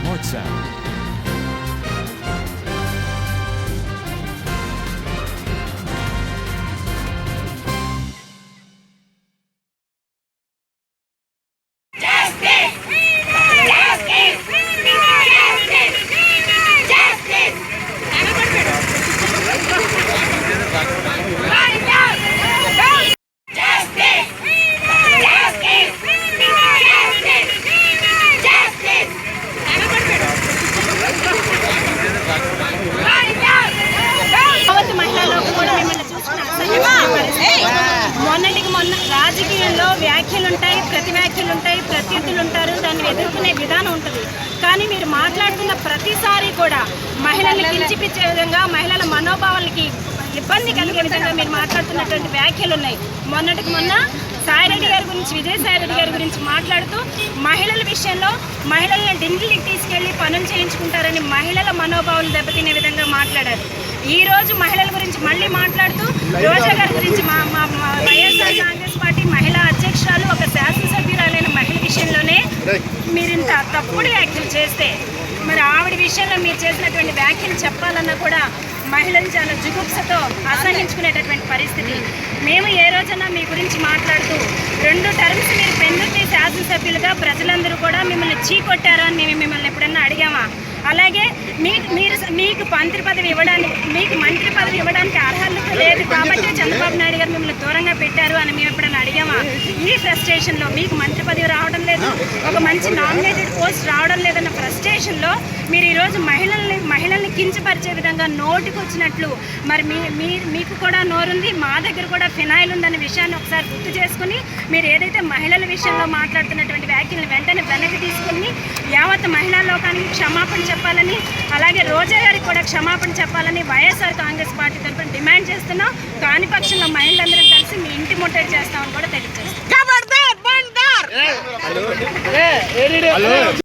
smart sound. వ్యాఖ్యలు ఉంటాయి ప్రతి వ్యాఖ్యలు ఉంటాయి ప్రత్యర్థులు ఉంటారు దాన్ని ఎదుర్కొనే విధానం ఉంటుంది. కానీ మీరు మాట్లాడుతున్న ప్రతిసారి కూడా మహిళల్ని కించిపించే విధంగా మహిళల మనోభావాలకి ఇబ్బంది కలిగే విధంగా మీరు మాట్లాడుతున్నటువంటి వ్యాఖ్యలు ఉన్నాయి మొన్నటికి మొన్న సాయిరెడ్డి గారి గురించి విజయసాయిరెడ్డి గారి గురించి మాట్లాడుతూ మహిళల విషయంలో మహిళల్ని డింగిలికి తీసుకెళ్ళి పనులు చేయించుకుంటారని మహిళల మనోభావాలు దెబ్బతినే విధంగా మాట్లాడారు. ఈ రోజు మహిళల గురించి మళ్ళీ మాట్లాడుతూ రోజా గారి గురించి మా మా మా వైఎస్ఆర్ కాంగ్రెస్ పార్టీ మహిళా అధ్యక్షురాలు ఒక శాసనసభ్యురాలైన మహిళ విషయంలోనే మీరు ఇంత తప్పుడు వ్యాఖ్యలు చేస్తే మరి ఆవిడ విషయంలో మీరు చేసినటువంటి వ్యాఖ్యలు చెప్పాలన్నా కూడా మహిళలు చాలా జుగుప్సతో అసహించుకునేటటువంటి పరిస్థితి. మేము ఏ రోజైనా మీ గురించి మాట్లాడుతూ రెండు టర్మ్స్ మీరు పెందుర్తి శాసనసభ్యులుగా ప్రజలందరూ కూడా మిమ్మల్ని చీకొట్టారు అని మేము మిమ్మల్ని ఎప్పుడన్నా అడిగామా? అలాగే మీకు మీరు మీకు మంత్రి పదవి ఇవ్వడానికి మీకు మంత్రి పదవి ఇవ్వడానికి అర్హత లేదు కాబట్టి చంద్రబాబు నాయుడు గారు మిమ్మల్ని దూరంగా పెట్టారు అని మేము ఎప్పుడైనా ఈ ఫ్రస్ట్రేషన్లో. మీకు మంత్రి పదవి రావడం లేదు ఒక మంచి నామినేటెడ్ పోస్ట్ రావడం లేదన్న ఫ్రస్ట్రేషన్లో మీరు ఈరోజు మహిళల్ని మహిళల్ని కించపరిచే విధంగా నోటికి వచ్చినట్లు మరి మీ మీ మీకు కూడా నోరుంది మా దగ్గర కూడా ఫినాయిల్ ఉందన్న విషయాన్ని ఒకసారి గుర్తు చేసుకుని మీరు ఏదైతే మహిళల విషయంలో మాట్లాడుతున్నటువంటి వ్యాఖ్యలను వెంటనే వెనక్కి తీసుకుని యావత్ మహిళా లోకానికి క్షమాపణ చెప్పాలని అలాగే రోజా గారికి కూడా క్షమాపణ చెప్పాలని వైఎస్ఆర్ కాంగ్రెస్ పార్టీ తరఫున డిమాండ్ చేస్తున్నాం. కాని పక్షంలో మహిళలందరం కలిసి మీ ఇంటి ముట్టడి చేస్తామని కూడా తెలియజేస్తాం Nereye?